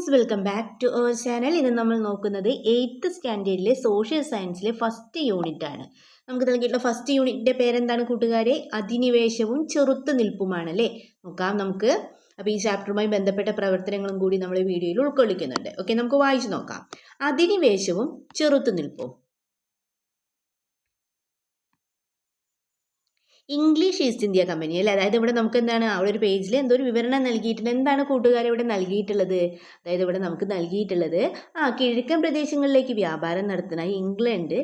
Friends welcome back to our channel ഇന്ന് നമ്മൾ നോക്കുന്നത് എയ്ത്ത് സ്റ്റാൻഡേർഡിലെ സോഷ്യൽ സയൻസിലെ ഫസ്റ്റ് യൂണിറ്റ് ആണ്. നമുക്ക് നൽകിയിട്ടുള്ള ഫസ്റ്റ് യൂണിറ്റിന്റെ പേരെന്താണ് കൂട്ടുകാരെ? അധിനിവേശവും ചെറുത്തുനിൽപ്പുമാണ് അല്ലേ നോക്കാം നമുക്ക്. അപ്പോൾ ഈ ചാപ്റ്ററുമായി ബന്ധപ്പെട്ട പ്രവർത്തനങ്ങളും കൂടി നമ്മൾ വീഡിയോയിൽ ഉൾക്കൊള്ളിക്കുന്നുണ്ട്. ഓക്കെ നമുക്ക് വായിച്ചു നോക്കാം. അധിനിവേശവും ചെറുത്തു ഇംഗ്ലീഷ് ഈസ്റ്റ് ഇന്ത്യ കമ്പനി അല്ലേ? അതായത് ഇവിടെ നമുക്ക് എന്താണ് അവിടെ ഒരു പേജിൽ എന്തോ ഒരു വിവരണം നൽകിയിട്ടുണ്ട്. എന്താണ് കൂട്ടുകാർ ഇവിടെ നൽകിയിട്ടുള്ളത്? അതായത് ഇവിടെ നമുക്ക് നൽകിയിട്ടുള്ളത് ആ കിഴക്കൻ പ്രദേശങ്ങളിലേക്ക് വ്യാപാരം നടത്തുന്ന ഇംഗ്ലണ്ട്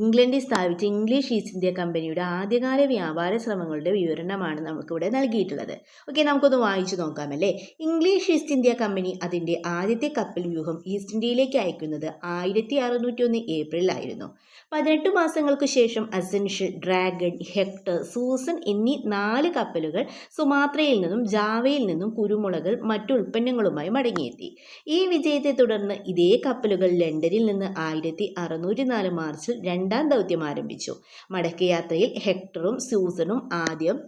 ഇംഗ്ലണ്ടിൽ സ്ഥാപിച്ച ഇംഗ്ലീഷ് ഈസ്റ്റ് ഇന്ത്യ കമ്പനിയുടെ ആദ്യകാല വ്യാപാര ശ്രമങ്ങളുടെ വിവരണമാണ് നമുക്കിവിടെ നൽകിയിട്ടുള്ളത്. ഓക്കെ നമുക്കൊന്ന് വായിച്ചു നോക്കാമല്ലേ ഇംഗ്ലീഷ് ഈസ്റ്റ് ഇന്ത്യ കമ്പനി അതിന്റെ ആദ്യത്തെ കപ്പൽ വ്യൂഹം ഈസ്റ്റ് ഇന്ത്യയിലേക്ക് അയക്കുന്നത് ആയിരത്തി അറുന്നൂറ്റി ഒന്ന് ഏപ്രിലായിരുന്നു പതിനെട്ട് മാസങ്ങൾക്ക് ശേഷം അസെൻഷ്യൽ ഡ്രാഗൺ ഹെക്ടർ സൂസൻ എന്നീ നാല് കപ്പലുകൾ സുമാത്രയിൽ നിന്നും ജാവയിൽ നിന്നും കുരുമുളകൾ മറ്റു ഉൽപ്പന്നങ്ങളുമായി മടങ്ങിയെത്തി. ഈ വിജയത്തെ തുടർന്ന് ഇതേ കപ്പലുകൾ ലണ്ടനിൽ നിന്ന് ആയിരത്തി അറുന്നൂറ്റി നാല് മാർച്ചിൽ രണ്ടാം ദൗത്യം ആരംഭിച്ചു. മടക്കയാത്രയിൽ ഹെക്ടറും സൂസനും ആദ്യം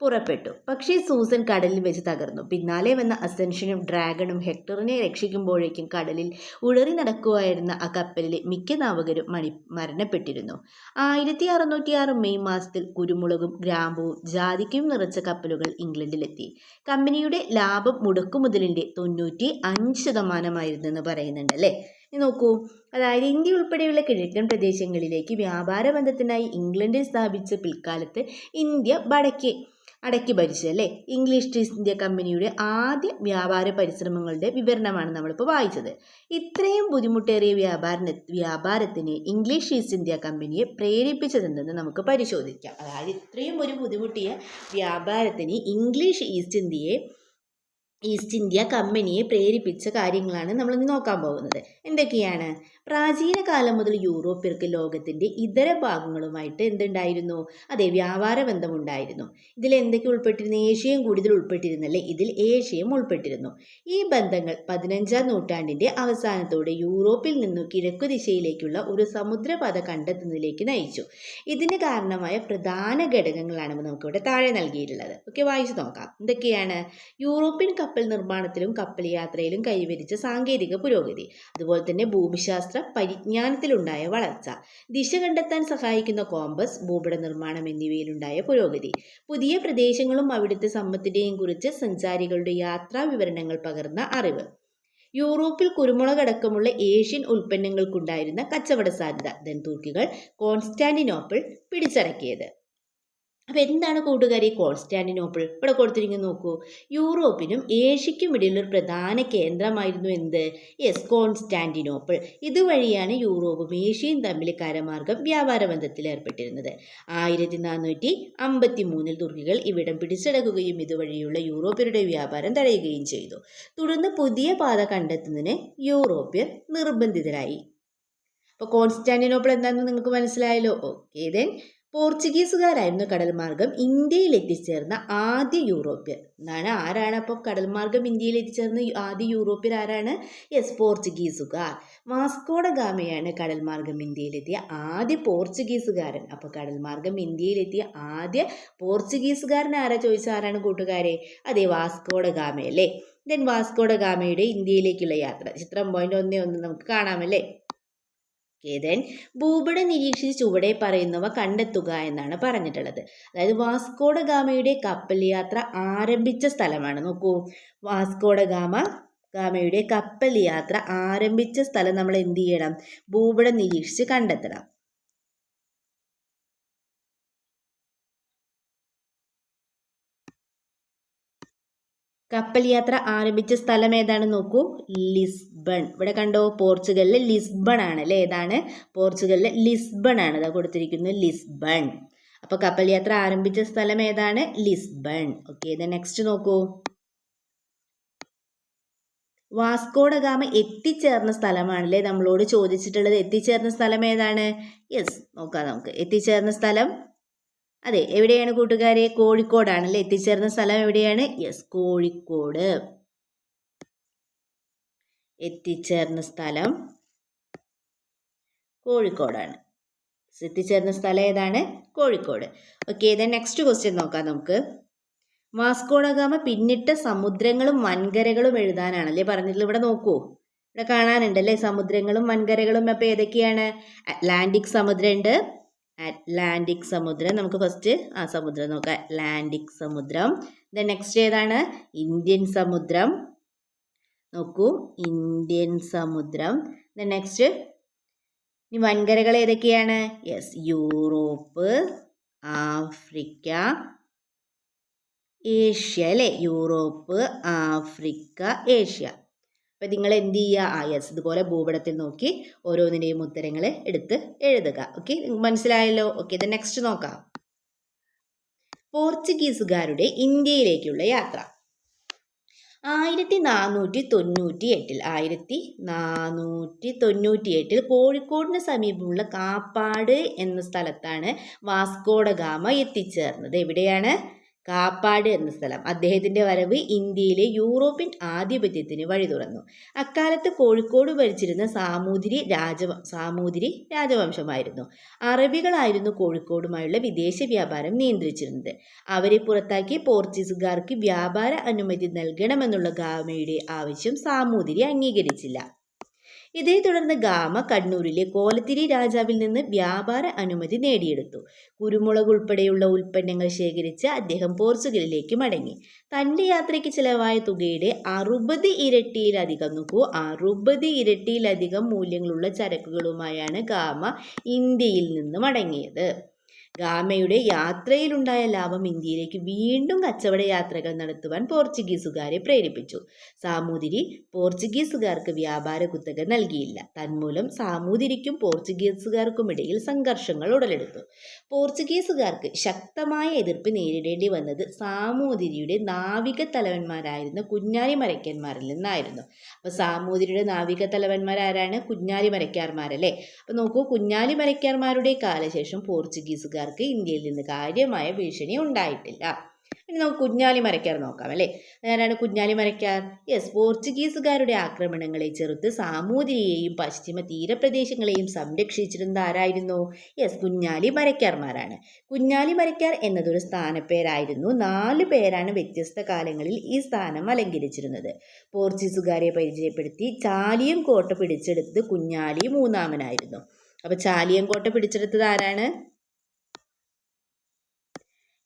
പുറപ്പെട്ടു. പക്ഷേ സൂസൻ കടലിൽ വെച്ച് തകർന്നു. പിന്നാലെ വന്ന അസെൻഷനും ഡ്രാഗണും ഹെക്ടറിനെ രക്ഷിക്കുമ്പോഴേക്കും കടലിൽ ഉഴറി നടക്കുകയായിരുന്ന ആ കപ്പലിലെ മിക്ക നാവകരും മണി മരണപ്പെട്ടിരുന്നു. ആയിരത്തി അറുന്നൂറ്റി ആറ് മെയ് മാസത്തിൽ കുരുമുളകും ഗ്രാമ്പുവും ജാതിക്കയും നിറച്ച കപ്പലുകൾ ഇംഗ്ലണ്ടിലെത്തി. കമ്പനിയുടെ ലാഭം മുടക്കുമുതലിന്റെ തൊണ്ണൂറ്റി അഞ്ച് ശതമാനമായിരുന്നെന്ന് പറയുന്നുണ്ട് അല്ലേ? നോക്കൂ. അതായത് ഇന്ത്യ ഉൾപ്പെടെയുള്ള കിഴക്കൻ പ്രദേശങ്ങളിലേക്ക് വ്യാപാര ബന്ധത്തിനായി ഇംഗ്ലണ്ടിൽ സ്ഥാപിച്ച പിൽക്കാലത്ത് ഇന്ത്യ വടക്കേ അടക്കി ഭരിച്ചു അല്ലേ? ഇംഗ്ലീഷ് ഈസ്റ്റ് ഇന്ത്യ കമ്പനിയുടെ ആദ്യ വ്യാപാര പരിശ്രമങ്ങളുടെ വിവരണമാണ് നമ്മളിപ്പോൾ വായിച്ചത്. ഇത്രയും ബുദ്ധിമുട്ടേറിയ വ്യാപാര വ്യാപാരത്തിന് ഇംഗ്ലീഷ് ഈസ്റ്റ് ഇന്ത്യ കമ്പനിയെ പ്രേരിപ്പിച്ചതെന്തെന്ന് നമുക്ക് പരിശോധിക്കാം. അതായത് ഇത്രയും ഒരു ബുദ്ധിമുട്ടിയ വ്യാപാരത്തിന് ഇംഗ്ലീഷ് ഈസ്റ്റ് ഇന്ത്യയെ ഈസ്റ്റ് ഇന്ത്യ കമ്പനിയെ പ്രേരിപ്പിച്ച കാര്യങ്ങളാണ് നമ്മൾ ഇന്ന് നോക്കാൻ പോകുന്നത്. എന്തൊക്കെയാണ്? പ്രാചീന കാലം മുതൽ യൂറോപ്യർക്ക് ലോകത്തിന്റെ ഇതര ഭാഗങ്ങളുമായിട്ട് എന്തുണ്ടായിരുന്നു? അതെ വ്യാപാര ബന്ധമുണ്ടായിരുന്നു. ഇതിൽ എന്തൊക്കെ ഉൾപ്പെട്ടിരുന്നു? ഏഷ്യയും കൂടുതൽ ഉൾപ്പെട്ടിരുന്നല്ലേ ഇതിൽ ഏഷ്യയും ഉൾപ്പെട്ടിരുന്നു. ഈ ബന്ധങ്ങൾ പതിനഞ്ചാം നൂറ്റാണ്ടിന്റെ അവസാനത്തോടെ യൂറോപ്പിൽ നിന്നും കിഴക്കു ദിശയിലേക്കുള്ള ഒരു സമുദ്രപാത കണ്ടെത്തുന്നതിലേക്ക് നയിച്ചു. ഇതിന് കാരണമായ പ്രധാന ഘടകങ്ങളാണ് നമുക്കിവിടെ താഴെ നൽകിയിട്ടുള്ളത്. ഓക്കെ വായിച്ചു നോക്കാം. എന്തൊക്കെയാണ്? യൂറോപ്യൻ കപ്പൽ നിർമ്മാണത്തിലും കപ്പൽ യാത്രയിലും കൈവരിച്ച സാങ്കേതിക പുരോഗതി. അതുപോലെ തന്നെ ഭൂമിശാസ്ത്ര പരിജ്ഞാനത്തിലുണ്ടായ വളർച്ച. ദിശ കണ്ടെത്താൻ സഹായിക്കുന്ന കോമ്പസ് ഭൂപട നിർമ്മാണം എന്നിവയിലുണ്ടായ പുരോഗതി. പുതിയ പ്രദേശങ്ങളും അവിടുത്തെ സമ്പത്തിന്റെയും കുറിച്ച് സഞ്ചാരികളുടെ യാത്രാ വിവരണങ്ങൾ പകർന്ന അറിവ്. യൂറോപ്പിൽ കുരുമുളക് അടക്കമുള്ള ഏഷ്യൻ ഉൽപ്പന്നങ്ങൾക്കുണ്ടായിരുന്ന കച്ചവട സാധ്യത. ദന്തൂർക്കികൾ തുർക്കികൾ കോൺസ്റ്റാന്റിനോപ്പിൾ പിടിച്ചടക്കിയത്. അപ്പോൾ എന്താണ് കൂട്ടുകാരി? കോൺസ്റ്റാന്റിനോപ്പിൾ. ഇവിടെ കൊടുത്തിരിക്കുന്നത് നോക്കൂ. യൂറോപ്പിനും ഏഷ്യയ്ക്കും ഇടയിൽ ഒരു പ്രധാന കേന്ദ്രമായിരുന്നു എന്ത്? Yes Constantinople. ഇതുവഴിയാണ് യൂറോപ്പും ഏഷ്യയും തമ്മിൽ കരമാർഗം വ്യാപാര ബന്ധത്തിൽ ഏർപ്പെട്ടിരുന്നത്. ആയിരത്തി നാനൂറ്റി അമ്പത്തി മൂന്നിൽ തുർക്കികൾ ഇവിടം പിടിച്ചടക്കുകയും ഇതുവഴിയുള്ള യൂറോപ്യരുടെ വ്യാപാരം തടയുകയും ചെയ്തു. തുടർന്ന് പുതിയ പാത കണ്ടെത്തുന്നതിന് യൂറോപ്യർ നിർബന്ധിതരായി. അപ്പോൾ കോൺസ്റ്റാന്റിനോപ്പിൾ എന്താണെന്ന് നിങ്ങൾക്ക് മനസ്സിലായല്ലോ? ഓക്കെ ദെൻ പോർച്ചുഗീസുകാരായിരുന്നു കടൽമാർഗം ഇന്ത്യയിൽ എത്തിച്ചേർന്ന ആദ്യ യൂറോപ്യർ. എന്നാണ് ആരാണ് അപ്പോൾ കടൽമാർഗം ഇന്ത്യയിൽ എത്തിച്ചേർന്ന ആദ്യ യൂറോപ്യർ ആരാണ്? യെസ് പോർച്ചുഗീസുകാർ. വാസ്കോഡ ഗാമയാണ് കടൽമാർഗം ഇന്ത്യയിലെത്തിയ ആദ്യ പോർച്ചുഗീസുകാരൻ. അപ്പോൾ കടൽമാർഗം ഇന്ത്യയിലെത്തിയ ആദ്യ പോർച്ചുഗീസുകാരൻ ആരാ ചോദിച്ച ആരാണ് കൂട്ടുകാരെ? അതെ വാസ്കോഡ ഗാമയല്ലേ? ദെൻ വാസ്കോഡ ഗാമയുടെ ഇന്ത്യയിലേക്കുള്ള യാത്ര. ചിത്രം പോയിന്റ് ഒന്നേ ഒന്ന് നമുക്ക് കാണാമല്ലേ ഏതൻ ഭൂപട നിരീക്ഷിച്ച് ചുവടെ പറയുന്നവ കണ്ടെത്തുക എന്നാണ് പറഞ്ഞിട്ടുള്ളത്. അതായത് വാസ്കോഡ ഗാമയുടെ കപ്പൽ യാത്ര ആരംഭിച്ച സ്ഥലമാണ്. നോക്കൂ. വാസ്കോഡ ഗാമ ഗാമയുടെ കപ്പൽ യാത്ര ആരംഭിച്ച സ്ഥലം നമ്മൾ എന്ത് ചെയ്യണം? ഭൂപടം നിരീക്ഷിച്ച് കണ്ടെത്തണം. കപ്പൽ യാത്ര ആരംഭിച്ച സ്ഥലം ഏതാണ് നോക്കൂ? ലിസ്ബൺ. ഇവിടെ കണ്ടോ? പോർച്ചുഗലിലെ ലിസ്ബൺ ആണ് അല്ലേ? ഏതാണ്? പോർച്ചുഗലിലെ ലിസ്ബൺ ആണ് ഇതാ കൊടുത്തിരിക്കുന്നത് ലിസ്ബൺ. അപ്പോൾ കപ്പൽ യാത്ര ആരംഭിച്ച സ്ഥലം ഏതാണ്? ലിസ്ബൺ. ഓക്കെ ഇത് നെക്സ്റ്റ് നോക്കൂ. വാസ്കോഡഗാമ എത്തിച്ചേർന്ന സ്ഥലമാണല്ലേ നമ്മളോട് ചോദിച്ചിട്ടുള്ളത് എത്തിച്ചേർന്ന സ്ഥലം ഏതാണ്? യെസ് നോക്കാം നമുക്ക്. എത്തിച്ചേർന്ന സ്ഥലം അതെ എവിടെയാണ് കൂട്ടുകാരെ? കോഴിക്കോടാണ് അല്ലെ എത്തിച്ചേർന്ന സ്ഥലം എവിടെയാണ്? യെസ് കോഴിക്കോട്. എത്തിച്ചേർന്ന സ്ഥലം കോഴിക്കോടാണ്. എത്തിച്ചേർന്ന സ്ഥലം ഏതാണ്? Kozhikode. Okay then next question നോക്കാം നമുക്ക്. വാസ്കോഡഗാമ പിന്നിട്ട സമുദ്രങ്ങളും വൻകരകളും എഴുതാനാണ് എഴുതാനാണല്ലേ പറഞ്ഞിട്ടുള്ളത്. ഇവിടെ നോക്കൂ. ഇവിടെ കാണാനുണ്ട് കാണാനുണ്ടല്ലേ സമുദ്രങ്ങളും വൻകരകളും. അപ്പോൾ ഏതൊക്കെയാണ്? അറ്റ്ലാന്റിക് സമുദ്രമുണ്ട്. അറ്റ്ലാന്റിക് സമുദ്രം. നമുക്ക് ഫസ്റ്റ് ആ സമുദ്രം നോക്കാം. അറ്റ്ലാന്റിക് സമുദ്രം. ദെൻ നെക്സ്റ്റ് ഏതാണ്? ഇന്ത്യൻ സമുദ്രം. നോക്കൂ. ഇന്ത്യൻ സമുദ്രം. ദെൻ നെക്സ്റ്റ് ഇനി വൻകരകൾ ഏതൊക്കെയാണ്? യെസ് യൂറോപ്പ് ആഫ്രിക്ക ഏഷ്യ അല്ലേ? Europe Africa Asia. അപ്പം നിങ്ങൾ എന്ത് ചെയ്യുക ആ യെസ് ഇതുപോലെ ഭൂപടത്തിൽ നോക്കി ഓരോന്നിന്റെയും ഉത്തരങ്ങൾ എടുത്ത് എഴുതുക. ഓക്കെ മനസ്സിലായല്ലോ? ഓക്കെ ഇത് നെക്സ്റ്റ് നോക്കാം. പോർച്ചുഗീസുകാരുടെ ഇന്ത്യയിലേക്കുള്ള യാത്ര. ആയിരത്തി നാനൂറ്റി തൊണ്ണൂറ്റി എട്ടിൽ ആയിരത്തി നാനൂറ്റി തൊണ്ണൂറ്റി എട്ടിൽ കോഴിക്കോടിന് സമീപമുള്ള കാപ്പാട് എന്ന സ്ഥലത്താണ് വാസ്കോഡഗാമ എത്തിച്ചേർന്നത്. എവിടെയാണ്? കാപ്പാട് എന്ന സ്ഥലം. അദ്ദേഹത്തിന്റെ വരവ് ഇന്ത്യയിലെ യൂറോപ്യൻ ആധിപത്യത്തിന് വഴി തുറന്നു. അക്കാലത്ത് കോഴിക്കോട് ഭരിച്ചിരുന്ന സാമൂതിരി രാജ സാമൂതിരി രാജവംശമായിരുന്നു. അറബികളായിരുന്നു കോഴിക്കോടുമായുള്ള വിദേശ വ്യാപാരം നിയന്ത്രിച്ചിരുന്നത്. അവരെ പുറത്താക്കി പോർച്ചുഗീസുകാർക്ക് വ്യാപാര അനുമതി നൽകണമെന്നുള്ള ഗാമയുടെ ആവശ്യം സാമൂതിരി അംഗീകരിച്ചില്ല. ഇതേ തുടർന്ന് ഗാമ കണ്ണൂരിലെ കോലത്തിരി രാജാവിൽ നിന്ന് വ്യാപാര അനുമതി നേടിയെടുത്തു. കുരുമുളക് ഉൾപ്പെടെയുള്ള ഉൽപ്പന്നങ്ങൾ ശേഖരിച്ച് അദ്ദേഹം പോർച്ചുഗലിലേക്ക് മടങ്ങി. തന്റെ യാത്രയ്ക്ക് ചിലവായ തുകയുടെ അറുപത് ഇരട്ടിയിലധികം നോക്കൂ അറുപത് ഇരട്ടിയിലധികം മൂല്യങ്ങളുള്ള ചരക്കുകളുമായാണ് ഗാമ ഇന്ത്യയിൽ നിന്ന് മടങ്ങിയത്. ഗാമയുടെ യാത്രയിലുണ്ടായ ലാഭം ഇന്ത്യയിലേക്ക് വീണ്ടും കച്ചവട യാത്രകൾ നടത്തുവാൻ പോർച്ചുഗീസുകാരെ പ്രേരിപ്പിച്ചു. സാമൂതിരി പോർച്ചുഗീസുകാർക്ക് വ്യാപാര കുത്തക നൽകിയില്ല. തന്മൂലം സാമൂതിരിക്കും പോർച്ചുഗീസുകാർക്കുമിടയിൽ സംഘർഷങ്ങൾ ഉടലെടുത്തു. പോർച്ചുഗീസുകാർക്ക് ശക്തമായ എതിർപ്പ് നേരിടേണ്ടി വന്നത് സാമൂതിരിയുടെ നാവിക തലവന്മാരായിരുന്ന കുഞ്ഞാലി മരയ്ക്കന്മാരിൽ നിന്നായിരുന്നു. അപ്പോൾ സാമൂതിരിയുടെ നാവിക തലവന്മാരാരാണ് കുഞ്ഞാലി മരയ്ക്കാർമാരല്ലേ? അപ്പോൾ നോക്കൂ കുഞ്ഞാലി മരയ്ക്കാർമാരുടെ കാലശേഷം പോർച്ചുഗീസുകാർ ഇന്ത്യക്കാർക്ക് ഇന്ത്യയിൽ നിന്ന് കാര്യമായ ഭീഷണി ഉണ്ടായിട്ടില്ല. ഇനി നമുക്ക് കുഞ്ഞാലി മരക്കാർ നോക്കാം അല്ലേ? ആരാണ് കുഞ്ഞാലി മരക്കാർ? യെസ് പോർച്ചുഗീസുകാരുടെ ആക്രമണങ്ങളെ ചെറുത്ത് സാമൂതിരിയെയും പശ്ചിമ തീരപ്രദേശങ്ങളെയും സംരക്ഷിച്ചിരുന്നത് ആരായിരുന്നു? യെസ് കുഞ്ഞാലി മരക്കാർമാരാണ്. കുഞ്ഞാലി മരക്കാർ എന്നതൊരു സ്ഥാനപ്പേരായിരുന്നു. നാല് പേരാണ് വ്യത്യസ്ത കാലങ്ങളിൽ ഈ സ്ഥാനം അലങ്കരിച്ചിരുന്നത്. പോർച്ചുഗീസുകാരെ പരിചയപ്പെടുത്തി ചാലിയം കോട്ട പിടിച്ചെടുത്ത് കുഞ്ഞാലി മൂന്നാമനായിരുന്നു. അപ്പോൾ ചാലിയം കോട്ട പിടിച്ചെടുത്തത് ആരാണ്?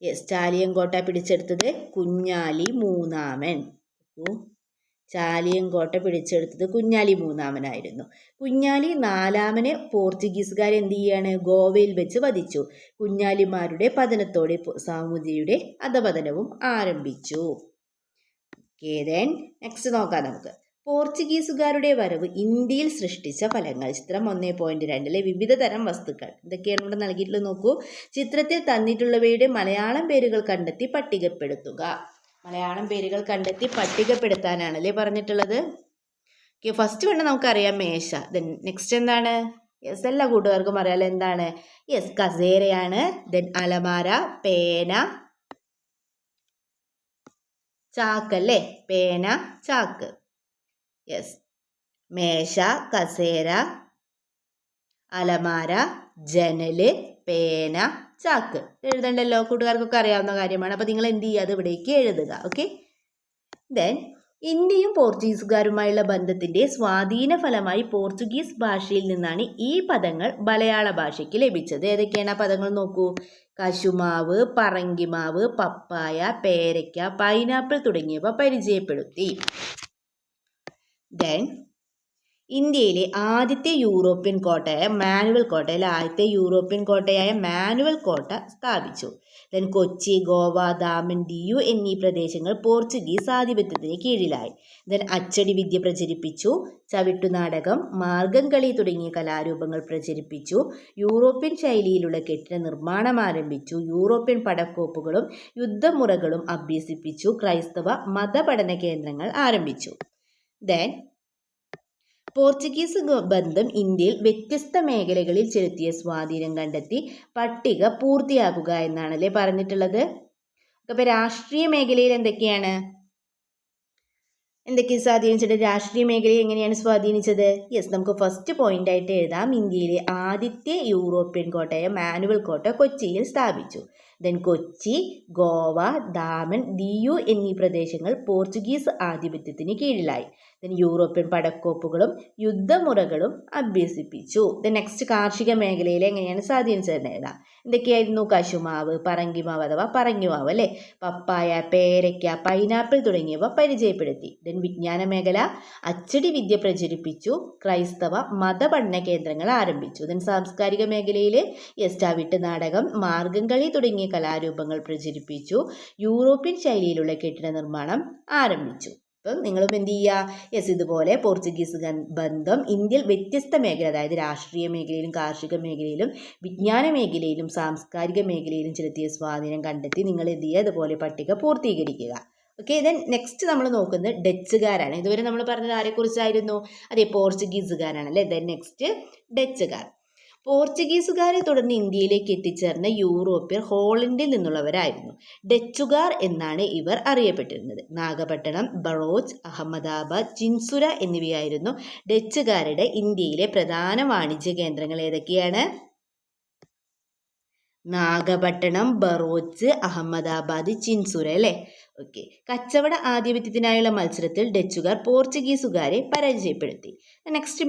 ചാലിയങ്കോട്ട പിടിച്ചെടുത്തത് കുഞ്ഞാലി മൂന്നാമൻ. ചാലിയങ്കോട്ട പിടിച്ചെടുത്തത് കുഞ്ഞാലി മൂന്നാമനായിരുന്നു. കുഞ്ഞാലി നാലാമനെ പോർച്ചുഗീസുകാർ എന്ത് ചെയ്യാണ്? ഗോവയിൽ വെച്ച് വധിച്ചു. കുഞ്ഞാലിമാരുടെ പതനത്തോടെ സാമൂതിരിയുടെ അധപതനവും ആരംഭിച്ചു. ഓക്കേ ദെൻ നെക്സ്റ്റ് നോക്കാം നമുക്ക്. പോർച്ചുഗീസുകാരുടെ വരവ് ഇന്ത്യയിൽ സൃഷ്ടിച്ച ഫലങ്ങൾ. ചിത്രം ഒന്നേ പോയിന്റ് രണ്ടിലെ വിവിധ തരം വസ്തുക്കൾ. ഇതൊക്കെയാണ് ഇവിടെ നൽകിയിട്ടുള്ളത്. നോക്കൂ. ചിത്രത്തിൽ തന്നിട്ടുള്ളവയുടെ മലയാളം പേരുകൾ കണ്ടെത്തി പട്ടികപ്പെടുത്തുക. മലയാളം പേരുകൾ കണ്ടെത്തി പട്ടികപ്പെടുത്താനാണ് അല്ലേ പറഞ്ഞിട്ടുള്ളത്. ഓക്കെ ഫസ്റ്റ് വേണം നമുക്കറിയാം മേശ. ദെൻ നെക്സ്റ്റ് എന്താണ്? യെസ് എല്ലാ കൂട്ടുകാർക്കും അറിയാലോ എന്താണ്? യെസ് കസേരയാണ്. ദെൻ അലമാര പേന ചാക്ക് അല്ലേ? പേന ചാക്ക്. യെസ് മേശ കസേര അലമാര ജനൽ പേന ചാക്ക്. എഴുതണ്ടല്ലോ? കൂട്ടുകാർക്കൊക്കെ അറിയാവുന്ന കാര്യമാണ്. അപ്പോൾ നിങ്ങൾ എന്ത് ചെയ്യുക? അത് ഇവിടേക്ക് എഴുതുക. ഓക്കെ ദെൻ ഇന്ത്യയും പോർച്ചുഗീസുകാരുമായുള്ള ബന്ധത്തിന്റെ സ്വാധീന ഫലമായി പോർച്ചുഗീസ് ഭാഷയിൽ നിന്നാണ് ഈ പദങ്ങൾ മലയാള ഭാഷയ്ക്ക് ലഭിച്ചത്. ഏതൊക്കെയാണ് ആ പദങ്ങൾ നോക്കൂ? കശുമാവ് പറങ്കിമാവ് പപ്പായ പേരയ്ക്ക പൈനാപ്പിൾ തുടങ്ങിയവ പരിചയപ്പെടുത്തി. ദെൻ ഇന്ത്യയിലെ ആദ്യത്തെ യൂറോപ്യൻ കോട്ടയായ മാനുവൽ കോട്ടയിൽ ആദ്യത്തെ യൂറോപ്യൻ കോട്ടയായ മാനുവൽ കോട്ട സ്ഥാപിച്ചു. ദെൻ കൊച്ചി ഗോവ ദാമൻ ദിയു എന്നീ പ്രദേശങ്ങൾ പോർച്ചുഗീസ് ആധിപത്യത്തിന് കീഴിലായി. ദെൻ അച്ചടി വിദ്യ പ്രചരിപ്പിച്ചു ചവിട്ടുനാടകം മാർഗം കളി തുടങ്ങിയ കലാരൂപങ്ങൾ പ്രചരിപ്പിച്ചു യൂറോപ്യൻ ശൈലിയിലുള്ള കെട്ടിട നിർമ്മാണം ആരംഭിച്ചു യൂറോപ്യൻ പടക്കോപ്പുകളും യുദ്ധമുറകളും അഭ്യസിപ്പിച്ചു ക്രൈസ്തവ മതപഠന കേന്ദ്രങ്ങൾ ആരംഭിച്ചു. ദെൻ പോർച്ചുഗീസ് ബന്ധം ഇന്ത്യയിൽ വ്യത്യസ്ത മേഖലകളിൽ ചെലുത്തിയ സ്വാധീനം കണ്ടെത്തി പട്ടിക പൂർത്തിയാക്കുക എന്നാണല്ലേ പറഞ്ഞിട്ടുള്ളത്. അപ്പോൾ രാഷ്ട്രീയ മേഖലയിൽ എന്തൊക്കെയാണ്? എന്തൊക്കെ സ്വാധീനിച്ചത് രാഷ്ട്രീയ മേഖലയെ എങ്ങനെയാണ് സ്വാധീനിച്ചത്? യെസ് നമുക്ക് ഫസ്റ്റ് പോയിന്റ് ആയിട്ട് എഴുതാം. ഇന്ത്യയിലെ ആദ്യത്തെ യൂറോപ്യൻ കോട്ടയായ മാനുവൽ കോട്ട കൊച്ചിയിൽ സ്ഥാപിച്ചു. ദെൻ കൊച്ചി ഗോവ ദാമൻ ദിയു എന്നീ പ്രദേശങ്ങൾ പോർച്ചുഗീസ് ആധിപത്യത്തിന് കീഴിലായി. യൂറോപ്യൻ പടക്കോപ്പുകളും യുദ്ധമുറകളും അഭ്യസിപ്പിച്ചു. ദെൻ നെക്സ്റ്റ് കാർഷിക മേഖലയിൽ എങ്ങനെയാണ് സ്വാധീനിച്ചത് എഴുതാം എന്തൊക്കെയായിരുന്നു? കശുമാവ് പറങ്കിമാവ് അഥവാ പറങ്കിമാവ് അല്ലേ? പപ്പായ പേരയ്ക്ക പൈനാപ്പിൾ തുടങ്ങിയവ പരിചയപ്പെടുത്തി. ദെൻ വിജ്ഞാന മേഖല അച്ചടി വിദ്യ പ്രചരിപ്പിച്ചു. ക്രൈസ്തവ മതപഠന കേന്ദ്രങ്ങൾ ആരംഭിച്ചു. ദെൻ സാംസ്കാരിക മേഖലയിൽ യസ്റ്റാവിട്ട് നാടകം മാർഗംകളി തുടങ്ങിയ കലാരൂപങ്ങൾ പ്രചരിപ്പിച്ചു. യൂറോപ്യൻ ശൈലിയിലുള്ള കെട്ടിട നിർമ്മാണം ആരംഭിച്ചു. അപ്പം നിങ്ങളും എന്ത് ചെയ്യുക? യെസ് ഇതുപോലെ പോർച്ചുഗീസ് ബന്ധം ഇന്ത്യയിൽ വ്യത്യസ്ത മേഖല അതായത് രാഷ്ട്രീയ മേഖലയിലും കാർഷിക മേഖലയിലും വിജ്ഞാന മേഖലയിലും സാംസ്കാരിക മേഖലയിലും ചെലുത്തിയ സ്വാധീനം കണ്ടെത്തി നിങ്ങൾ എന്ത് ചെയ്യുക? ഇതുപോലെ പട്ടിക പൂർത്തീകരിക്കുക. ഓക്കെ ദെൻ നെക്സ്റ്റ് നമ്മൾ നോക്കുന്നത് ഡച്ചുകാരാണ് ഇതുവരെ നമ്മൾ പറഞ്ഞത് ആരെക്കുറിച്ചായിരുന്നു? അതെ പോർച്ചുഗീസുകാരാണ് അല്ലേ? ദെൻ നെക്സ്റ്റ് ഡച്ചുകാർ പോർച്ചുഗീസുകാരെ തുടർന്ന് ഇന്ത്യയിലേക്ക് എത്തിച്ചേർന്ന യൂറോപ്യർ ഹോളണ്ടിൽ നിന്നുള്ളവരായിരുന്നു. ഡച്ചുകാർ എന്നാണ് ഇവർ അറിയപ്പെട്ടിരുന്നത്. നാഗപട്ടണം ബറോച്ച് അഹമ്മദാബാദ് ചിൻസുര എന്നിവയായിരുന്നു ഡച്ചുകാരുടെ ഇന്ത്യയിലെ പ്രധാന വാണിജ്യ കേന്ദ്രങ്ങൾ ഏതൊക്കെയാണ്? നാഗപട്ടണം ബറോച്ച് അഹമ്മദാബാദ് ചിൻസുര അല്ലേ? ഓക്കെ. കച്ചവട ആധിപത്യത്തിനായുള്ള മത്സരത്തിൽ ഡച്ചുകാർ പോർച്ചുഗീസുകാരെ പരാജയപ്പെടുത്തി. നെക്സ്റ്റ്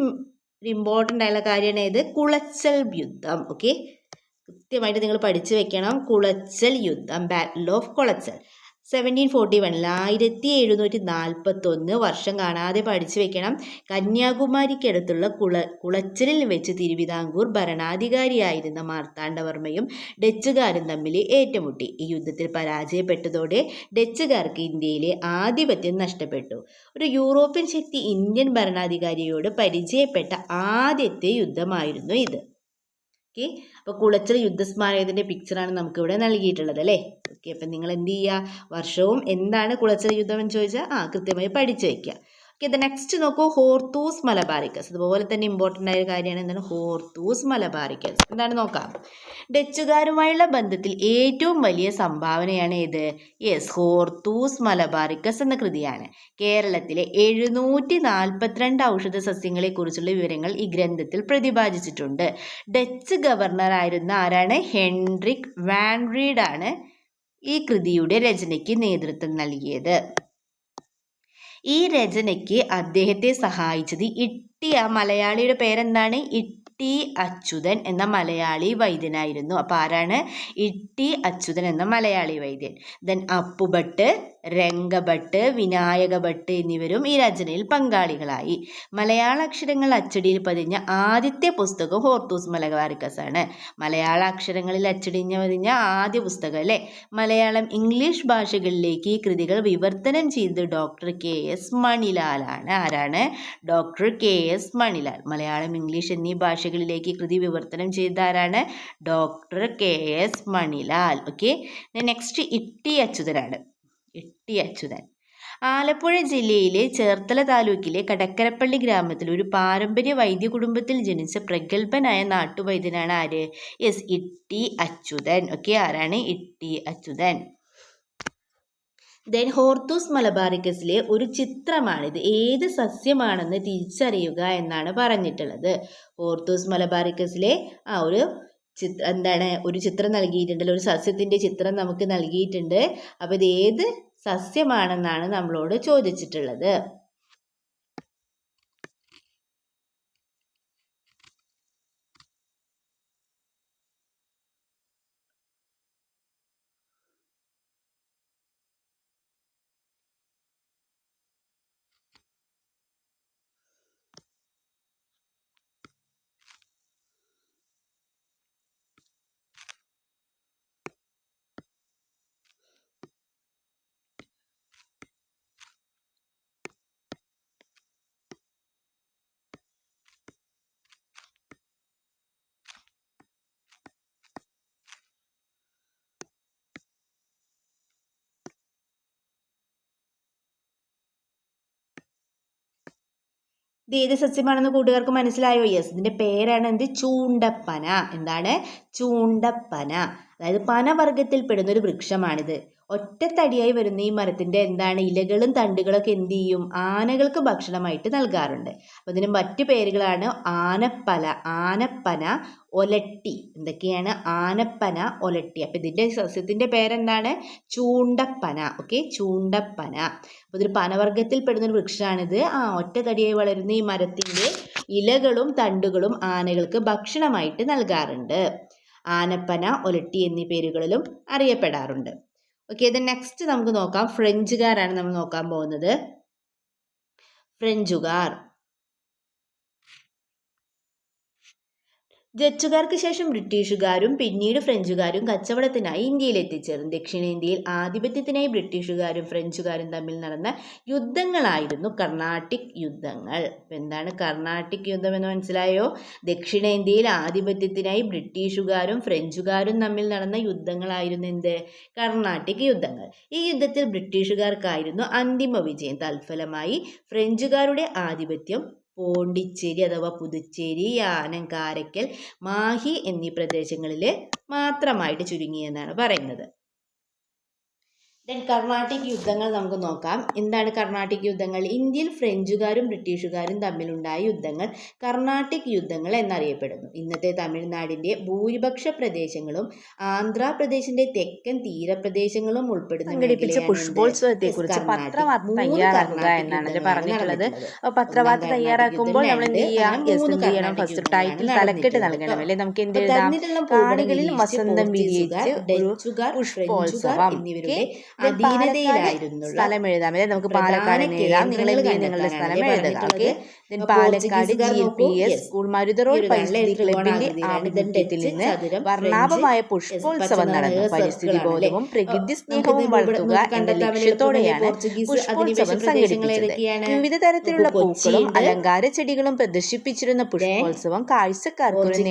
ഒരു ഇമ്പോർട്ടന്റ് ആയുള്ള കാര്യമാണ് ഇത്. കുളച്ചൽ യുദ്ധം. ഓക്കെ കൃത്യമായിട്ട് നിങ്ങൾ പഠിച്ചു വെക്കണം. കുളച്ചൽ യുദ്ധം. Battle of Colachel. Seventeen forty വണ്ണിൽ ആയിരത്തി എഴുന്നൂറ്റി നാൽപ്പത്തൊന്ന് വർഷം കാണാതെ പഠിച്ചു വെക്കണം. കന്യാകുമാരിക്കടുത്തുള്ള കുള കുളച്ചലിൽ വെച്ച് തിരുവിതാംകൂർ ഭരണാധികാരിയായിരുന്ന മാർത്താണ്ഡവർമ്മയും ഡച്ചുകാരും തമ്മിൽ ഏറ്റുമുട്ടി. ഈ യുദ്ധത്തിൽ പരാജയപ്പെട്ടതോടെ ഡച്ചുകാർക്ക് ഇന്ത്യയിലെ ആധിപത്യം നഷ്ടപ്പെട്ടു. ഒരു യൂറോപ്യൻ ശക്തി ഇന്ത്യൻ ഭരണാധികാരിയോട് പരിചയപ്പെട്ട ആദ്യത്തെ യുദ്ധമായിരുന്നു ഇത്. ഓക്കെ. അപ്പോൾ കുളച്ചൽ യുദ്ധസ്മാരകത്തിന്റെ പിക്ചറാണ് നമുക്കിവിടെ നൽകിയിട്ടുള്ളത് അല്ലേ? ഓക്കെ. അപ്പം നിങ്ങൾ എന്ത് ചെയ്യുക? വർഷവും എന്താണ് കുളച്ചൽ യുദ്ധം എന്ന് ചോദിച്ചാൽ ആ കൃത്യമായി പഠിച്ചു വയ്ക്കുക ദ നെക്സ്റ്റ് നോക്കൂ ഹോർത്തൂസ് മലബാരിക്കസ് അതുപോലെ തന്നെ ഇമ്പോർട്ടന്റ് ആയ കാര്യമാണ് എന്താണ്? ഹോർത്തൂസ് മലബാരിക്കസ് എന്താണ് നോക്കാം? ഡച്ചുകാരുമായുള്ള ബന്ധത്തിൽ ഏറ്റവും വലിയ സംഭാവനയാണ് ഏത്? യെസ് ഹോർത്തൂസ് മലബാരിക്കസ് എന്ന കൃതിയാണ്. കേരളത്തിലെ എഴുന്നൂറ്റി നാൽപ്പത്തിരണ്ട് ഔഷധ സസ്യങ്ങളെക്കുറിച്ചുള്ള വിവരങ്ങൾ ഈ ഗ്രന്ഥത്തിൽ പ്രതിപാദിച്ചിട്ടുണ്ട്. ഡച്ച് ഗവർണറായിരുന്ന ആരാണ്? ഹെൻറിക് വാൻറീഡാണ് ഈ കൃതിയുടെ രചനയ്ക്ക് നേതൃത്വം നൽകിയത്. ഈ രചനയ്ക്ക് അദ്ദേഹത്തെ സഹായിച്ചത് ഇട്ടി. ആ മലയാളിയുടെ പേരെന്താണ്? ഇട്ടി അച്യുതൻ എന്ന മലയാളി വൈദ്യനായിരുന്നു. അപ്പോൾ ആരാണ്? ഇട്ടി അച്യുതൻ എന്ന മലയാളി വൈദ്യൻ. ദെൻ അപ്പുഭട്ട് രംഗഭട്ട് വിനായക ഭട്ട് എന്നിവരും ഈ രചനയിൽ പങ്കാളികളായി. മലയാള അക്ഷരങ്ങൾ അച്ചടിയിൽ പതിഞ്ഞ ആദ്യത്തെ പുസ്തകം ഹോർത്തൂസ് മലബാറിക്കസ് ആണ് മലയാള അക്ഷരങ്ങളിൽ അച്ചടിഞ്ഞ പതിഞ്ഞ ആദ്യ പുസ്തകം അല്ലേ? മലയാളം ഇംഗ്ലീഷ് ഭാഷകളിലേക്ക് ഈ കൃതികൾ വിവർത്തനം ചെയ്തത് ഡോക്ടർ കെ എസ് മണിലാലാണ് ആരാണ്? Doctor K S Manilal. Malayalam English എന്നീ ഭാഷകളിലേക്ക് കൃതി വിവർത്തനം ചെയ്ത ആരാണ്? Doctor K S Manilal. Okay? Next Itty അച്യുതനാണ്. Itty Achuthan. Alappuzha ജില്ലയിലെ ചേർത്തല താലൂക്കിലെ കടക്കരപ്പള്ളി ഗ്രാമത്തിൽ ഒരു പാരമ്പര്യ വൈദ്യ കുടുംബത്തിൽ ജനിച്ച പ്രഗത്ഭനായ നാട്ടുവൈദ്യനാണ് ആര്? എസ് ഇട്ടി അച്യുതൻ. ഓക്കെ ആരാണ് ഇട്ടി അച്യുതൻ? ദെൻ ഹോർത്തൂസ് മലബാറിക്കസിലെ ഒരു ചിത്രമാണിത്. ഏത് സസ്യമാണെന്ന് തിരിച്ചറിയുക എന്നാണ് പറഞ്ഞിട്ടുള്ളത്. ഹോർത്തൂസ് മലബാറിക്കസിലെ ആ ഒരു ചിത്ര എന്താണ് ഒരു ചിത്രം നൽകിയിട്ടുണ്ടല്ലോ ഒരു സസ്യത്തിന്റെ ചിത്രം നമുക്ക് നൽകിയിട്ടുണ്ട്. അപ്പോൾ ഇത് ഏത് സസ്യമാണെന്നാണ് നമ്മളോട് ചോദിച്ചിട്ടുള്ളത്. ഇത് ഏത് സസ്യമാണെന്ന് കൂട്ടുകാർക്ക് മനസ്സിലായോ? യെസ് ഇതിന്റെ പേരാണ് എന്ത്? ചൂണ്ടപ്പന. എന്താണ്? ചൂണ്ടപ്പന. അതായത് പനവർഗത്തിൽ പെടുന്ന ഒരു വൃക്ഷമാണിത്. ഒറ്റത്തടിയായി വരുന്ന ഈ മരത്തിന്റെ എന്താണ് ഇലകളും തണ്ടുകളൊക്കെ എന്ത് ചെയ്യും? ആനകൾക്ക് ഭക്ഷണമായിട്ട് നൽകാറുണ്ട്. അപ്പോൾ ഇതിന് മറ്റു പേരുകളാണ് ആനപ്പല ആനപ്പന ഒലട്ടി. എന്തൊക്കെയാണ്? ആനപ്പന ഒലട്ടി. അപ്പോൾ ഇതിന്റെ സസ്യത്തിന്റെ പേരെന്താണ്? ചൂണ്ടപ്പന. ഓക്കെ ചൂണ്ടപ്പന. അപ്പോൾ ഇതൊരു പനവർഗത്തിൽ പെടുന്ന ഒരു വൃക്ഷമാണിത്. ആ ഒറ്റത്തടിയായി വളരുന്ന ഈ മരത്തിന്റെ ഇലകളും തണ്ടുകളും ആനകൾക്ക് ഭക്ഷണമായിട്ട് നൽകാറുണ്ട്. ആനപ്പന ഒലട്ടി എന്നീ പേരുകളിലും അറിയപ്പെടാറുണ്ട്. ഓക്കെ ഇത് നെക്സ്റ്റ് നമുക്ക് നോക്കാം. ഫ്രഞ്ചുകാരാണ് നമ്മൾ നോക്കാൻ പോകുന്നത്. ഫ്രഞ്ചുകാർ. ഡച്ചുകാർക്ക് ശേഷം ബ്രിട്ടീഷുകാരും പിന്നീട് ഫ്രഞ്ചുകാരും കച്ചവടത്തിനായി ഇന്ത്യയിൽ എത്തിച്ചേർന്നു ദക്ഷിണേന്ത്യയിൽ ആധിപത്യത്തിനായി ബ്രിട്ടീഷുകാരും ഫ്രഞ്ചുകാരും തമ്മിൽ നടന്ന യുദ്ധങ്ങളായിരുന്നു കർണാട്ടിക് യുദ്ധങ്ങൾ. എന്താണ് കർണാട്ടിക് യുദ്ധം എന്ന് മനസ്സിലായോ? ദക്ഷിണേന്ത്യയിൽ ആധിപത്യത്തിനായി ബ്രിട്ടീഷുകാരും ഫ്രഞ്ചുകാരും തമ്മിൽ നടന്ന യുദ്ധങ്ങളായിരുന്നു എന്ത്? കർണാട്ടിക് യുദ്ധങ്ങൾ. ഈ യുദ്ധത്തിൽ ബ്രിട്ടീഷുകാർക്കായിരുന്നു അന്തിമ വിജയം. തൽഫലമായി ഫ്രഞ്ചുകാരുടെ ആധിപത്യം പോണ്ടിച്ചേരി അഥവാ പുതുച്ചേരി ആനങ്കാരക്കൽ മാഹി എന്നീ പ്രദേശങ്ങളിൽ മാത്രമായിട്ട് ചുരുങ്ങിയെന്നാണ് പറയുന്നത്. ദെൻ കർണാട്ടിക് യുദ്ധങ്ങൾ നമുക്ക് നോക്കാം. എന്താണ് കർണാട്ടിക് യുദ്ധങ്ങൾ? ഇന്ത്യയിൽ ഫ്രഞ്ചുകാരും ബ്രിട്ടീഷുകാരും തമ്മിലുണ്ടായ യുദ്ധങ്ങൾ കർണാട്ടിക് യുദ്ധങ്ങൾ എന്നറിയപ്പെടുന്നു. ഇന്നത്തെ തമിഴ്നാടിന്റെ ഭൂരിപക്ഷ പ്രദേശങ്ങളും ആന്ധ്രാപ്രദേശിന്റെ തെക്കൻ തീരപ്രദേശങ്ങളും ഉൾപ്പെടുന്ന സംഘടിപ്പിച്ച പുഷ്പോത്സവത്തെ കുറിച്ച് പത്രവാർത്ത തയ്യാറാക്കുമ്പോൾ നമ്മൾ എന്ത് ചെയ്യാം Yes, എന്ത് ചെയ്യണം? ഫസ്റ്റ് ടൈറ്റിൽ തലക്കെട്ട് നൽകണം അല്ലെ? നമുക്ക് എന്ത് എഴുതാം? കാടുകളിൽ വസന്തം വിരിയിച്ച് ഒരു പുഷ്പോത്സവം എന്നിവരുടെ അധീനതയിലായിരുന്നുള്ള സ്ഥലം എഴുതാം. അതായത് നമുക്ക് പാലക്കാട് എഴുതാം. നിങ്ങൾ നിങ്ങളുടെ സ്ഥലം എഴുതുക ഓക്കെ? പാലക്കാട് ജി നോക്കൂ. പി എസ് സ്കൂൾ ഒരു പരിസ്ഥിതി ക്ലബിന്റെ. ആഭിമുഖ്യത്തിൽ നിന്ന് വർണാഭമായ പുഷ്പോത്സവം നടന്നു. പരിസ്ഥിതി ബോധവും പ്രകൃതി സ്നേഹവും വളർത്തുക എന്ന ലക്ഷ്യത്തോടെയാണ് പുഷ്പോത്സവം സംഘടിപ്പിച്ചത്. വിവിധ തരത്തിലുള്ള പൂക്കളും. അലങ്കാര ചെടികളും പ്രദർശിപ്പിച്ചിരുന്ന പുഷ്പോത്സവം കാഴ്ചക്കാർക്ക് ഒരു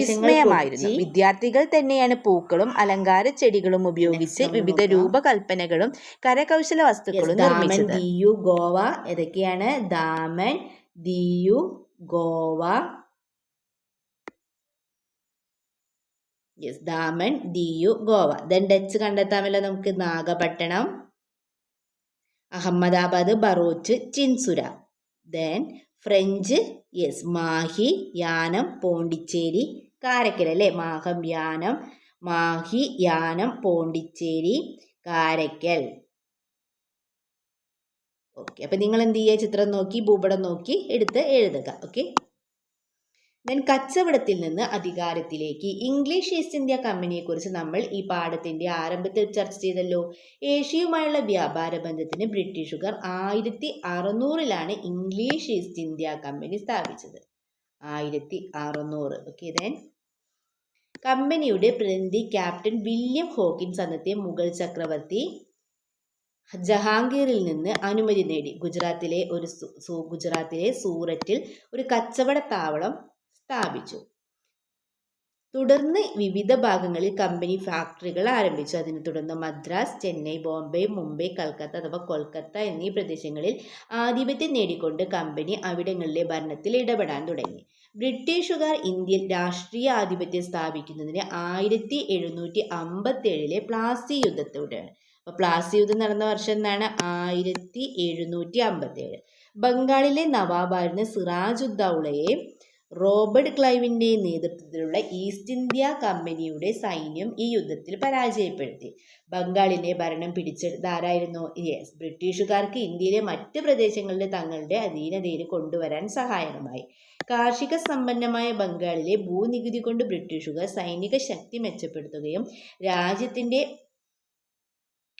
വിസ്മയമായിരുന്നു. വിദ്യാർത്ഥികൾ തന്നെയാണ് പൂക്കളും അലങ്കാര ചെടികളും ഉപയോഗിച്ച് വിവിധ നോക്കാം. രൂപകൽപ്പനകളും കരകൗശല വസ്തുക്കളും നിർമ്മിച്ചത്. ദിയു ഗോവ ഏതൊക്കെയാണ്? Daman Diu Goa. Yes Daman Diu Goa. Then Dutch കണ്ടെത്താമല്ലോ നമുക്ക് Nagapattinam. Ahmedabad Broach Chinsurah. Then French yes Mahe Yanam Pondicherry Karaikal അല്ലേ? മാഹം യാനം മാഹി യാനം പോണ്ടിച്ചേരി. കാരക്കൽ ഓക്കെ അപ്പം നിങ്ങൾ എന്ത് ചെയ്യുക ചിത്രം നോക്കി ഭൂപടം നോക്കി എടുത്ത് എഴുതുക ഓക്കെ ദെൻ കച്ചവടത്തിൽ നിന്ന് അധികാരത്തിലേക്ക്. ഇംഗ്ലീഷ് ഈസ്റ്റ് ഇന്ത്യ കമ്പനിയെക്കുറിച്ച് നമ്മൾ ഈ പാഠത്തിന്റെ ആരംഭത്തിൽ ചർച്ച ചെയ്തല്ലോ. ഏഷ്യയുമായുള്ള വ്യാപാര ബന്ധത്തിന് ബ്രിട്ടീഷുകാർ ആയിരത്തി അറുന്നൂറിലാണ് ഇംഗ്ലീഷ് ഈസ്റ്റ് ഇന്ത്യ കമ്പനി സ്ഥാപിച്ചത്. ആയിരത്തി അറുന്നൂറ് ഓക്കെ ദെൻ കമ്പനിയുടെ പ്രതിനിധി ക്യാപ്റ്റൻ വില്യം ഹോക്കിൻസ് അന്നത്തെ മുഗൾ ചക്രവർത്തി ജഹാംഗീറിൽ നിന്ന് അനുമതി നേടി. ഗുജറാത്തിലെ ഒരു ഗുജറാത്തിലെ സൂററ്റിൽ ഒരു കച്ചവട താവളം സ്ഥാപിച്ചു. തുടർന്ന് വിവിധ ഭാഗങ്ങളിൽ കമ്പനി ഫാക്ടറികൾ ആരംഭിച്ചു. അതിനെ തുടർന്ന് മദ്രാസ് ചെന്നൈ ബോംബെ മുംബൈ കൽക്കത്ത അഥവാ കൊൽക്കത്ത എന്നീ പ്രദേശങ്ങളിൽ ആധിപത്യം നേടിക്കൊണ്ട് കമ്പനി അവിടങ്ങളിലെ ഭരണത്തിൽ ഇടപെടാൻ തുടങ്ങി. ബ്രിട്ടീഷുകാർ ഇന്ത്യയിൽ രാഷ്ട്രീയ ആധിപത്യം സ്ഥാപിക്കുന്നതിന് ആയിരത്തി എഴുന്നൂറ്റി അമ്പത്തി ഏഴിലെ പ്ലാസി യുദ്ധത്തോടെയാണ് അപ്പോൾ പ്ലാസി യുദ്ധം നടന്ന വർഷം എന്നാണ് ആയിരത്തി എഴുന്നൂറ്റി അമ്പത്തി ഏഴ് ബംഗാളിലെ നവാബായിരുന്ന സിറാജുദ്ദൗളയെ റോബർട്ട് ക്ലൈവിന്റെ നേതൃത്വത്തിലുള്ള ഈസ്റ്റ് ഇന്ത്യ കമ്പനിയുടെ സൈന്യം ഈ യുദ്ധത്തിൽ പരാജയപ്പെടുത്തി. ബംഗാളിന്റെ ഭരണം പിടിച്ചെടുത്താരായിരുന്നു യെസ് ബ്രിട്ടീഷുകാർക്ക് ഇന്ത്യയിലെ മറ്റ് പ്രദേശങ്ങളിൽ തങ്ങളുടെ അധീനതയിൽ കൊണ്ടുവരാൻ സഹായകമായി. കാർഷിക സമ്പന്നമായ ബംഗാളിലെ ഭൂനികുതി കൊണ്ട് ബ്രിട്ടീഷുകാർ സൈനിക ശക്തി മെച്ചപ്പെടുത്തുകയും രാജ്യത്തിന്റെ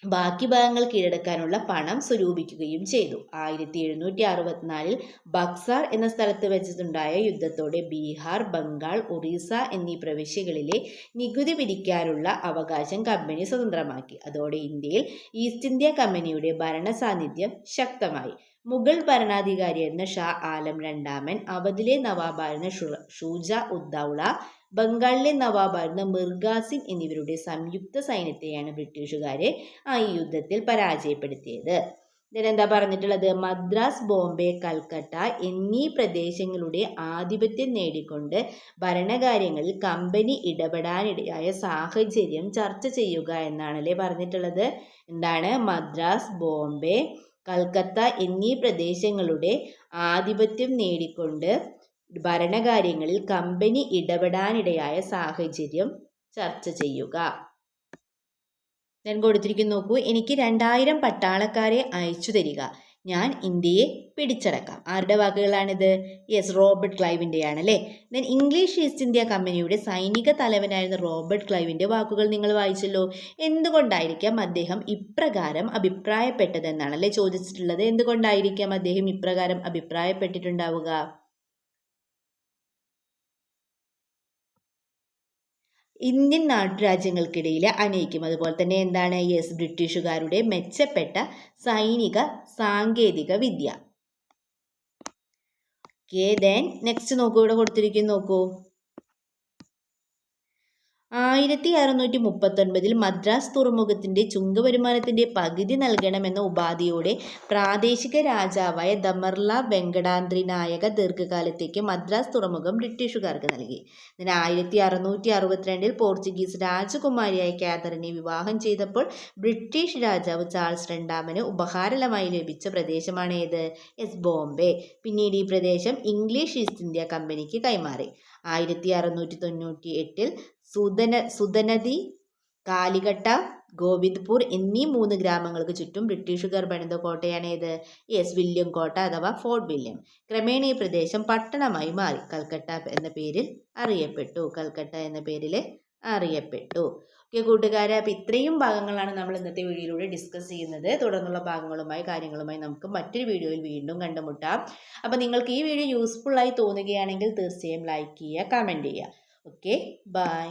ബാക്കി ഭാഗങ്ങൾ കീഴടക്കാനുള്ള പണം സ്വരൂപിക്കുകയും ചെയ്തു. ആയിരത്തി എഴുന്നൂറ്റി അറുപത്തിനാലിൽ ബക്സാർ എന്ന സ്ഥലത്ത് വെച്ചിട്ടുണ്ടായ യുദ്ധത്തോടെ ബീഹാർ ബംഗാൾ ഒറീസ എന്നീ പ്രവിശ്യകളിലെ നികുതി പിരിക്കാനുള്ള അവകാശം കമ്പനി സ്വതന്ത്രമാക്കി. അതോടെ ഇന്ത്യയിൽ ഈസ്റ്റ് ഇന്ത്യ കമ്പനിയുടെ ഭരണ സാന്നിധ്യം ശക്തമായി. മുഗൾ ഭരണാധികാരിയായിരുന്ന ഷാ ആലം രണ്ടാമൻ അവധിലെ നവാബായിരുന്ന ഷൂജ ഉദ്ദൗള ബംഗാളിലെ നവാബായിരുന്ന മിർഗാസിം എന്നിവരുടെ സംയുക്ത സൈന്യത്തെയാണ് ബ്രിട്ടീഷുകാരെ ആ യുദ്ധത്തിൽ പരാജയപ്പെടുത്തിയത്. ഇതിനെന്താ പറഞ്ഞിട്ടുള്ളത്? മദ്രാസ് ബോംബെ കൽക്കട്ട എന്നീ പ്രദേശങ്ങളുടെ ആധിപത്യം നേടിക്കൊണ്ട് ഭരണകാര്യങ്ങളിൽ കമ്പനി ഇടപെടാനിടയായ സാഹചര്യം ചർച്ച ചെയ്യുക എന്നാണല്ലേ പറഞ്ഞിട്ടുള്ളത്? എന്താണ്? മദ്രാസ് ബോംബെ കൽക്കത്ത എന്നീ പ്രദേശങ്ങളുടെ ആധിപത്യം നേടിക്കൊണ്ട് ഭരണകാര്യങ്ങളിൽ കമ്പനി ഇടപെടാനിടയായ സാഹചര്യം ചർച്ച ചെയ്യുക. ഞാൻ കൊടുത്തിരിക്കുന്നു നോക്കൂ എനിക്ക് രണ്ടായിരം പട്ടാളക്കാരെ അയച്ചു തരിക. ഞാൻ ഇന്ത്യയെ പിടിച്ചടക്കാം. ആരുടെ വാക്കുകളാണിത്? യെസ് റോബർട്ട് ക്ലൈവിന്റെ ആണല്ലേ ദെൻ ഇംഗ്ലീഷ് ഈസ്റ്റ് ഇന്ത്യ കമ്പനിയുടെ സൈനിക തലവനായിരുന്ന റോബർട്ട് ക്ലൈവിന്റെ വാക്കുകൾ നിങ്ങൾ വായിച്ചല്ലോ. എന്തുകൊണ്ടായിരിക്കാം അദ്ദേഹം ഇപ്രകാരം അഭിപ്രായപ്പെട്ടതെന്നാണല്ലേ ചോദിച്ചിട്ടുള്ളത്? എന്തുകൊണ്ടായിരിക്കാം അദ്ദേഹം ഇപ്രകാരം അഭിപ്രായപ്പെട്ടിട്ടുണ്ടാവുക? ഇന്ത്യൻ നാട്ടുരാജ്യങ്ങൾക്കിടയിൽ അനൈക്യം അതുപോലെ തന്നെ എന്താണ്? യെസ് ബ്രിട്ടീഷുകാരുടെ മെച്ചപ്പെട്ട സൈനിക സാങ്കേതിക വിദ്യ. ഓക്കെ ദെൻ നെക്സ്റ്റ് നോക്കൂ. ഇവിടെ കൊടുത്തിരിക്കുന്നു നോക്കൂ. ആയിരത്തി അറുന്നൂറ്റി മുപ്പത്തൊൻപതിൽ മദ്രാസ് തുറമുഖത്തിന്റെ ചുങ്ക വരുമാനത്തിന്റെ പകുതി നൽകണമെന്ന ഉപാധിയോടെ പ്രാദേശിക രാജാവായ ദമർല വെങ്കടാദ്രി നായക ദീർഘകാലത്തേക്ക് മദ്രാസ് തുറമുഖം ബ്രിട്ടീഷുകാർക്ക് നൽകി. ആയിരത്തി അറുന്നൂറ്റി അറുപത്തിരണ്ടിൽ പോർച്ചുഗീസ് രാജകുമാരിയായ കാതറിനെ വിവാഹം ചെയ്തപ്പോൾ ബ്രിട്ടീഷ് രാജാവ് ചാൾസ് രണ്ടാമന് ഉപഹാരലമായി ലഭിച്ച പ്രദേശമാണ് ഏത് എസ് ബോംബെ. പിന്നീട് ഈ പ്രദേശം ഇംഗ്ലീഷ് ഈസ്റ്റ് ഇന്ത്യ കമ്പനിക്ക് കൈമാറി. ആയിരത്തി അറുന്നൂറ്റി തൊണ്ണൂറ്റി എട്ടിൽ സുദന സുദനദി കാലിഘട്ട ഗോവിന്ദ്പൂർ എന്നീ മൂന്ന് ഗ്രാമങ്ങൾക്ക് ചുറ്റും ബ്രിട്ടീഷുകാർ പണിത കോട്ടയാണ് ഏത്? എസ് വില്യം കോട്ട അഥവാ ഫോർട്ട് വില്യം. ക്രമേണ ഈ പ്രദേശം പട്ടണമായി മാറി. കൽക്കട്ട എന്ന പേരിൽ അറിയപ്പെട്ടു. കൽക്കട്ട എന്ന പേരിൽ അറിയപ്പെട്ടു. ഓക്കെ കൂട്ടുകാരെ അപ്പം ഇത്രയും ഭാഗങ്ങളാണ് നമ്മൾ ഇന്നത്തെ വീഡിയോയിലൂടെ ഡിസ്കസ് ചെയ്യുന്നത്. തുടർന്നുള്ള ഭാഗങ്ങളുമായി കാര്യങ്ങളുമായി നമുക്ക് മറ്റൊരു വീഡിയോയിൽ വീണ്ടും കണ്ടുമുട്ടാം. അപ്പോൾ നിങ്ങൾക്ക് ഈ വീഡിയോ യൂസ്ഫുള്ളായി തോന്നുകയാണെങ്കിൽ തീർച്ചയായും ലൈക്ക് ചെയ്യുക കമന്റ് ചെയ്യുക. Okay bye